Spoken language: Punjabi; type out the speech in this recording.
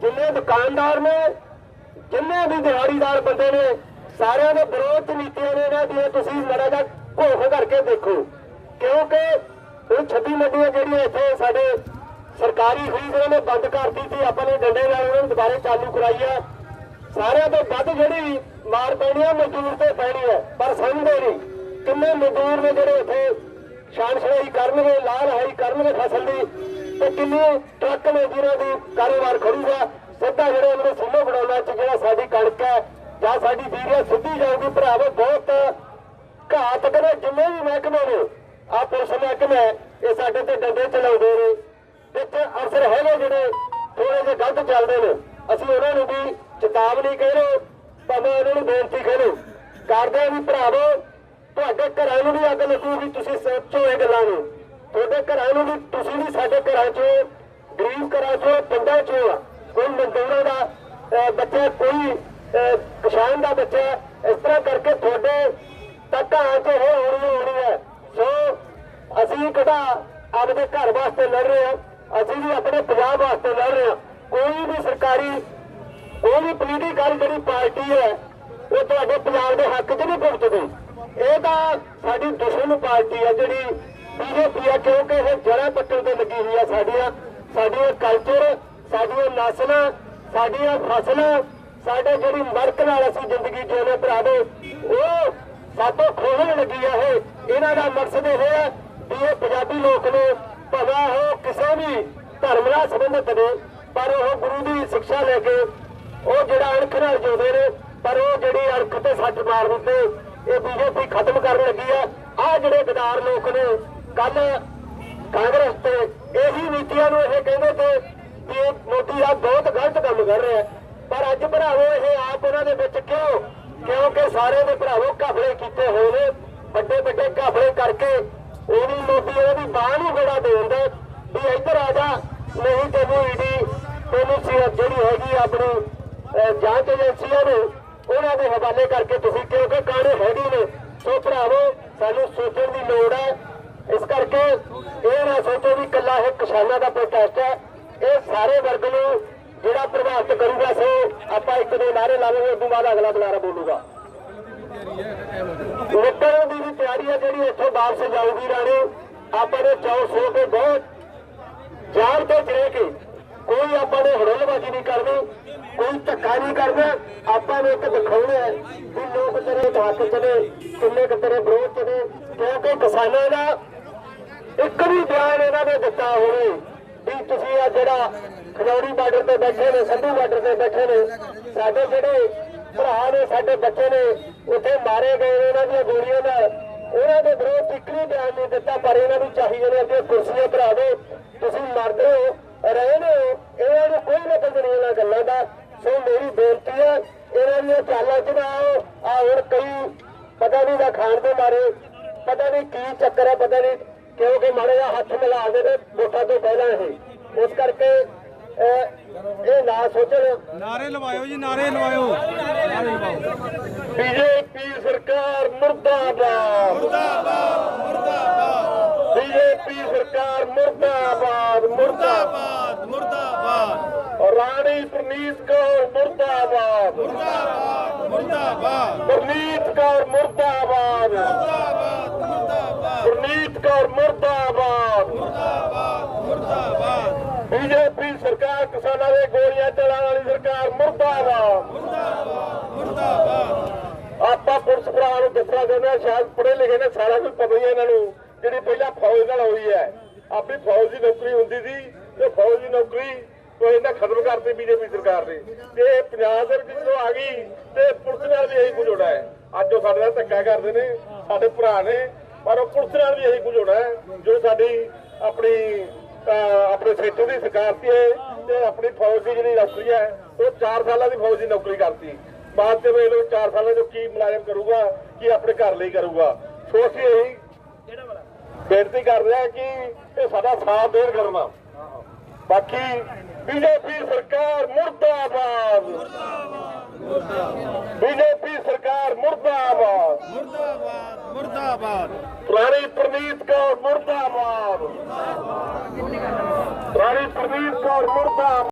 ਜਿੰਨੇ ਦੁਕਾਨਦਾਰ ਨੇ, ਜਿੰਨੇ ਵੀ ਦਿਹਾੜੀਦਾਰ ਬੰਦੇ ਨੇ, ਸਾਰਿਆਂ ਦੇ ਵਿਰੋਧ ਨੀਤੀਆਂ ਨੇ ਇਹਨਾਂ ਦੀਆਂ, ਤੁਸੀਂ ਮੜਾ ਜਾ ਘੋਖ ਕਰਕੇ ਦੇਖੋ। ਕਿਉਂਕਿ ਉਹ 26 ਮੰਡੀਆਂ ਜਿਹੜੀਆਂ ਇੱਥੇ ਸਾਡੇ ਸਰਕਾਰੀ ਖਰੀਦ ਇਹਨਾਂ ਨੇ ਬੰਦ ਕਰਤੀ ਸੀ, ਆਪਾਂ ਨੇ ਡੰਡੇ ਨਾਲ ਉਹਨਾਂ ਨੂੰ ਦੁਬਾਰੇ ਚਾਲੂ ਕਰਾਈ ਆ। ਸਾਰਿਆਂ ਤੋਂ ਵੱਧ ਜਿਹੜੀ ਮਾਰ ਪੈਣੀ ਆ, ਮਜ਼ਦੂਰ ਤੇ ਪੈਣੀ ਹੈ ਪਰ ਸਮਝਦੇ ਨਹੀਂ ਕਿੰਨੇ ਮਜ਼ਦੂਰ ਨੇ ਜਿਹੜੇ ਇੱਥੇ ਸ਼ਾਨ ਸ਼ਰਾਈ ਕਰਨਗੇ, ਲਾਲ ਹਾਈ ਕਰਨਗੇ ਫਸਲ ਦੀ। ਤੇ ਕਿੰਨੇ ਟਰੱਕ ਨੇ ਜਿਹਨਾਂ ਦੀ ਕਾਰੋਬਾਰ ਖੜੂਗਾ ਸਿੱਧਾ ਜਿਹੜੇ ਉਹਨਾਂ ਸਿੰਮੋ ਬਣਾਉਣਾ ਚ ਜਿਹੜਾ ਸਾਡੀ ਕਣਕ ਹੈ ਜਾਂ ਸਾਡੀ ਜੀਰੀਆ ਸਿੱਧੀ ਜਾਊਗੀ। ਭਰਾਵੋ, ਬਹੁਤ ਘਾਤਕ ਨੇ, ਜਿੰਨੇ ਵੀ ਮਹਿਕਮੇ ਨੇ ਆ ਪੁਲਿਸ ਮਹਿਕਮੇ ਇਹ ਸਾਡੇ ਤੇ ਡੰਡੇ ਚਲਾਉਂਦੇ ਨੇ। ਇੱਥੇ ਅਫਸਰ ਹੈਗੇ ਜਿਹੜੇ ਥੋੜੇ ਜਿਹੇ ਗਲਤ ਚੱਲਦੇ ਨੇ। ਅਸੀਂ ਉਹਨਾਂ ਨੂੰ ਵੀ ਚੇਤਾਵਨੀ ਕਹਿ ਰਹੇ, ਭਾਵੇਂ ਉਹਨਾਂ ਨੂੰ ਬੇਨਤੀ ਕਰੋ ਕਰਦੇ ਵੀ ਭਰਾਵੋ, ਤੁਹਾਡੇ ਘਰਾਂ ਨੂੰ ਵੀ ਅੱਗ ਲੱਗੂਗੀ, ਤੁਸੀਂ ਸੋਚੋ ਇਹ ਗੱਲਾਂ ਨੂੰ। ਤੁਹਾਡੇ ਘਰਾਂ ਨੂੰ ਵੀ, ਤੁਸੀਂ ਵੀ ਸਾਡੇ ਘਰਾਂ 'ਚੋਂ, ਗਰੀਬ ਘਰਾਂ 'ਚੋਂ, ਪਿੰਡਾਂ 'ਚੋਂ ਆ। ਕੋਈ ਮਜ਼ਦੂਰਾਂ ਦਾ ਬੱਚਾ, ਕੋਈ ਕਿਸਾਨ ਦਾ ਬੱਚਾ, ਇਸ ਤਰ੍ਹਾਂ ਕਰਕੇ ਤੁਹਾਡੇ ਤੱਕ ਆ ਕੇ ਇਹ ਹੋਣੀ ਹੋਣੀ ਹੈ। ਸੋ, ਅਸੀਂ ਕਿਹੜਾ ਆਪਦੇ ਘਰ ਵਾਸਤੇ ਲੜ ਰਹੇ ਹਾਂ? ਅਸੀਂ ਵੀ ਆਪਣੇ ਪੰਜਾਬ ਵਾਸਤੇ ਲੜ ਰਹੇ ਹਾਂ। ਕੋਈ ਵੀ ਸਰਕਾਰੀ, ਕੋਈ ਵੀ ਪੋਲੀਟੀਕਲ ਜਿਹੜੀ ਪਾਰਟੀ ਹੈ, ਉਹ ਤੁਹਾਡੇ ਪੰਜਾਬ ਦੇ ਹੱਕ 'ਚ ਨਹੀਂ ਭੁਗਤਦੀ ਇਹ ਤਾਂ ਸਾਡੀ ਦੁਸ਼ਮਣ ਪਾਰਟੀ ਹੈ ਜਿਹੜੀ ਬੀਜੇਪੀ ਹੈ ਕਿਉਂਕਿ ਇਹ ਜੜ੍ਹਾਂ ਪੱਟਣ ਤੇ ਲੱਗੀ ਹੋਈ ਹੈ ਸਾਡੀਆਂ ਸਾਡੀਆਂ ਕਲਚਰ ਸਾਡੀਆਂ ਨਸਲਾਂ, ਸਾਡੀਆਂ ਫਸਲਾਂ, ਸਾਡੇ ਜਿਹੜੀ ਮੜਕ ਨਾਲ ਅਸੀਂ ਜ਼ਿੰਦਗੀ ਜਿਉਣੇ ਭਰਾਵੋ ਉਹ ਸਾਤੋਂ ਖੋਹਣ ਲੱਗੀ ਹੈ ਇਹ। ਇਹਨਾਂ ਦਾ ਮਕਸਦ ਇਹ ਹੈ ਵੀ ਇਹ ਪੰਜਾਬੀ ਲੋਕ ਨੇ ਭਾਵੇਂ ਉਹ ਕਿਸੇ ਵੀ ਧਰਮ ਨਾਲ ਸੰਬੰਧਿਤ ਨੇ, ਪਰ ਉਹ ਗੁਰੂ ਦੀ ਸਿੱਖਿਆ ਲੈ ਕੇ ਉਹ ਜਿਹੜਾ ਅਣਖ ਨਾਲ ਜਿਉਂਦੇ ਨੇ, ਪਰ ਉਹ ਜਿਹੜੀ ਅਣਖ ਤੇ ਸੱਟ ਮਾਰ ਦਿੰਦੇ ਇਹ ਬੀਜੇਪੀ ਖਤਮ ਕਰਨ ਲੱਗੀ ਆ। ਆ ਜਿਹੜੇ ਗਦਾਰ ਲੋਕ ਨੇ ਕੱਲ ਕਾਂਗਰਸ ਤੇ ਇਹੀ ਨੀਤੀਆਂ ਨੂੰ ਇਹ ਕਹਿੰਦੇ ਤੇ ਵੀ ਇਹ ਮੋਦੀ ਆ ਬਹੁਤ ਗਲਤ ਕੰਮ ਕਰ ਰਿਹਾ ਪਰ ਅੱਜ ਭਰਾਵੋ ਇਹ ਆਪ ਉਹਨਾਂ ਦੇ ਵਿੱਚ ਕਿਉਂ? ਕਿਉਂਕਿ ਸਾਰੇ ਦੇ ਭਰਾਵੋ ਘਾਫਲੇ ਕੀਤੇ ਹੋਏ ਨੇ। ਵੱਡੇ ਵੱਡੇ ਘਾਫਲੇ ਕਰਕੇ ਉਹਦੀ ਮੋਦੀ ਉਹਦੀ ਬਾਹ ਨੂੰ ਗੜਾ ਦੇ ਦਿੰਦਾ ਵੀ ਇੱਧਰ ਆ ਜਾ। ਨਹੀਂ ਤੈਨੂੰ ਈਡੀ, ਤੈਨੂੰ ਸੀ- ਜਿਹੜੀ ਹੈਗੀ ਆਪਣੀ ਜਾਂਚ ਏਜੰਸੀਆਂ ਨੂੰ ਉਹਨਾਂ ਦੇ ਹਵਾਲੇ ਕਰਕੇ ਤੁਸੀਂ ਕਿਉਂਕਿ ਕਾਣੇ ਹੈਗੇ ਨੇ। ਸੋ ਭਰਾਵੋ, ਸਾਨੂੰ ਸੋਚਣ ਦੀ ਲੋੜ ਹੈ ਕਰਕੇ ਇਹ ਨਾ ਸੋਚੋ ਵੀ ਇਕੱਲਾ ਇਹ ਕਿਸਾਨਾਂ ਦਾ ਪ੍ਰੋਟੈਸਟ ਹੈ। ਇਹ ਸਾਰੇ ਵਰਗ ਨੂੰ ਜਿਹੜਾ ਪ੍ਰਭਾਵਿਤ ਕਰੂਗਾ ਸੋ ਆਪਾਂ ਇੱਕ ਦੋ ਨਾਰੇ ਲਾ ਲਵਾਂਗੇ ਬਾਅਦ ਅਗਲਾ ਬੁਲਾਰਾ ਬੋਲੂਗਾ। ਨਿਕਲਣ ਦੀ ਵੀ ਤਿਆਰੀ ਹੈ ਜਿਹੜੀ ਇੱਥੋਂ ਵਾਪਸ ਜਾਊਗੀ ਰਾਣੀ। ਆਪਾਂ ਨੇ ਚੌ ਸੋ ਕੇ ਬਹੁਤ ਜਾਨ ਤੋਂ ਚਲੇ ਕੇ ਕੋਈ ਆਪਾਂ ਨੇ ਹੜਲਬਾਜ਼ੀ ਨਹੀਂ ਕਰਨੀ, ਕੋਈ ਧੱਕਾ ਨਹੀਂ ਕਰਨਾ। ਆਪਾਂ ਨੇ ਇੱਕ ਦਿਖਾਉਣਾ ਹੈ ਵੀ ਲੋਕ ਤੇਰੇ ਹੱਕ ਚ ਨੇ, ਕਿੰਨੇ ਕੁ ਤੇਰੇ ਵਿਰੋਧ ਚ ਨੇ, ਕਿਉਂਕਿ ਕਿਸਾਨਾਂ ਦਾ ਇੱਕ ਵੀ ਬਿਆਨ ਇਹਨਾਂ ਨੇ ਦਿੱਤਾ ਹੋਵੇ ਵੀ ਤੁਸੀਂ ਆ ਜਿਹੜਾ ਖਜੌੜੀ ਬਾਰਡਰ ਤੇ ਬੈਠੇ ਨੇ ਸੰਧੂ ਬਾਰਡਰ ਤੇ ਬੈਠੇ ਨੇ ਸਾਡੇ ਜਿਹੜੇ ਭਰਾ ਨੇ ਸਾਡੇ ਬੱਚੇ ਨੇ ਉੱਥੇ ਮਾਰੇ ਗਏ ਨੇ ਇਹਨਾਂ ਦੀਆਂ ਗੋਲੀਆਂ ਨਾਲ। ਉਹਨਾਂ ਦੇ ਵਿਰੋਧ ਇੱਕ ਬਿਆਨ ਨਹੀਂ ਦਿੱਤਾ ਪਰ ਇਹਨਾਂ ਨੂੰ ਚਾਹੀਦੇ ਨੇ ਅੱਗੇ ਕੁਰਸੀਆਂ ਭਰਾ ਦਿਓ ਤੁਸੀਂ ਮਰਦੇ ਹੋ ਰਹੇ ਨੇ ਹੋ, ਇਹਨਾਂ ਨੂੰ ਕੋਈ ਮਤਲਬ ਨਹੀਂ ਇਹਨਾਂ ਗੱਲਾਂ ਦਾ। ਸੋ ਮੇਰੀ ਬੇਨਤੀ ਹੈ ਇਹਨਾਂ ਦੀਆਂ ਚਾਲਾਂ ਚ ਨਾ ਆਓ। ਆ ਹੁਣ ਕਈ ਪਤਾ ਨਹੀਂ ਦਾ ਖਾਣ ਦੇ ਮਾਰੇ ਪਤਾ ਨਹੀਂ ਕੀ ਚੱਕਰ ਹੈ ਪਤਾ ਨਹੀਂ ਕਿਉਂਕਿ ਮਾੜੇ ਜਿਹਾ ਹੱਥ ਮਿਲਾ ਦੇ ਨੇ ਵੋਟਾਂ ਤੋਂ ਪਹਿਲਾਂ ਇਹ। ਉਸ ਕਰਕੇ ਇਹ ਨਾ ਸੋਚਣ। ਨਾਰੇ ਲਵਾਇਓ ਜੀ ਨਾਰੇ ਲਵਾਇਓ। ਬੀਜੇਪੀ ਸਰਕਾਰ ਮੁਰਦਾਬਾਦ। ਮੁਰਦਾਬਾਦ ਮੁਰਦਾਬਾਦ ਬੀਜੇਪੀ ਸਰਕਾਰ ਮੁਰਦਾਬਾਦ ਮੁਰਦਾਬਾਦ। ਮੁਰਦਾਬਾਦ ਰਾਣੀ ਪ੍ਰਨੀਤ ਕੌਰ ਮੁਰਦਾਬਾਦ। ਮੁਰਦਾਬਾਦ ਮੁਰਦਾਬਾਦ। ਪ੍ਰਨੀਤ ਕੌਰ ਮੁਰਦਾਬਾਦ ਮੁਰਦਾਬਾਦ। ਮੁਰਦਾਬਾਦ। ਪ੍ਰਨੀਤ ਕੌਰ ਮੁਰਦਾਬਾਦ ਮੁਰਦਾਬਾਦ। ਬੀਜੇਪੀ ਸਰਕਾਰ ਕਿਸਾਨਾਂ ਦੇ ਗੋਲੀਆਂ ਚਲਾਉਣ ਵਾਲੀ ਸਰਕਾਰ ਮੁਰਦਾਬਾਦ। ਮੁਰਦਾਬਾਦ ਆਪਾਂ ਪੁਲਿਸ ਭਰਾ ਨੂੰ ਦੱਸਣਾ ਚਾਹੁੰਦੇ ਸ਼ਾਇਦ ਪੜ੍ਹੇ ਲਿਖੇ ਨੇ ਸਾਰਾ ਕੁਝ ਪਤਾ ਹੀ ਇਹਨਾਂ ਨੂੰ ਜਿਹੜੀ ਪਹਿਲਾਂ ਫੌਜ ਨਾਲ ਹੋਈ ਹੈ। ਆਪਣੀ ਫੌਜ ਦੀ ਨੌਕਰੀ ਹੁੰਦੀ ਸੀ ਤੇ ਫੌਜ ਦੀ ਨੌਕਰੀ ਕੋਈ ਇਹਨਾਂ ਖਤਮ ਕਰਤੀ ਬੀਜੇਪੀ ਸਰਕਾਰ ਨੇ। ਤੇ ਪੰਜਾਬ ਦੇ ਵਿੱਚ ਜਦੋਂ ਆ ਗਈ ਤੇ ਪੁਲਿਸ ਨਾਲ ਵੀ ਇਹੀ ਕੁਝ ਹੋਣਾ ਹੈ। ਅੱਜ ਉਹ ਸਾਡੇ ਨਾਲ ਧੱਕਾ ਕਰਦੇ ਨੇ ਸਾਡੇ ਭਰਾ ਨੇ ਪਰ ਉਹ ਪੁਲਿਸ ਨਾਲ ਵੀ ਇਹੀ ਕੁਝ ਹੋਣਾ ਜੋ ਸਾਡੀ ਆਪਣੀ ਆਪਣੇ ਸੈਕਟਰ ਦੀ ਸਰਕਾਰ ਸੀ ਤੇ ਆਪਣੀ ਫੌਜ ਦੀ ਜਿਹੜੀ ਨੌਕਰੀ ਹੈ, ਉਹ 4 ਸਾਲਾਂ ਦੀ ਫੌਜ ਦੀ ਨੌਕਰੀ ਕਰਤੀ। ਬਾਅਦ ਦੇ ਵੇਲੇ 4 ਸਾਲਾਂ ਜੋ ਕੀ ਮੁਲਾਜ਼ਮ ਕਰੂਗਾ, ਕੀ ਆਪਣੇ ਘਰ ਲਈ ਕਰੂਗਾ। ਸੋ ਅਸੀਂ ਇਹੀ ਬੇਨਤੀ ਕਰ ਰਿਹਾ ਕਿ ਇਹ ਸਾਡਾ ਸਾਥ ਦੇਣ ਕਰਨਾ ਬਾਕੀ ਬੀਜੇਪੀ ਸਰਕਾਰ ਮੁਰਦਾਬਾਦ। ਬੀਜੇਪੀ ਸਰਕਾਰ ਮੁਰਦਾਬਾਦ। ਮੁਰਦਾਬਾਦ ਮੁਰਦਾਬਾਦ। ਰਾਣੀ ਪ੍ਰਨੀਤ ਕੌਰ ਮੁਰਦਾਬਾਦ। ਰਾਣੀ ਪ੍ਰਨੀਤ ਕੌਰ ਮੁਰਦਾਬਾਦ।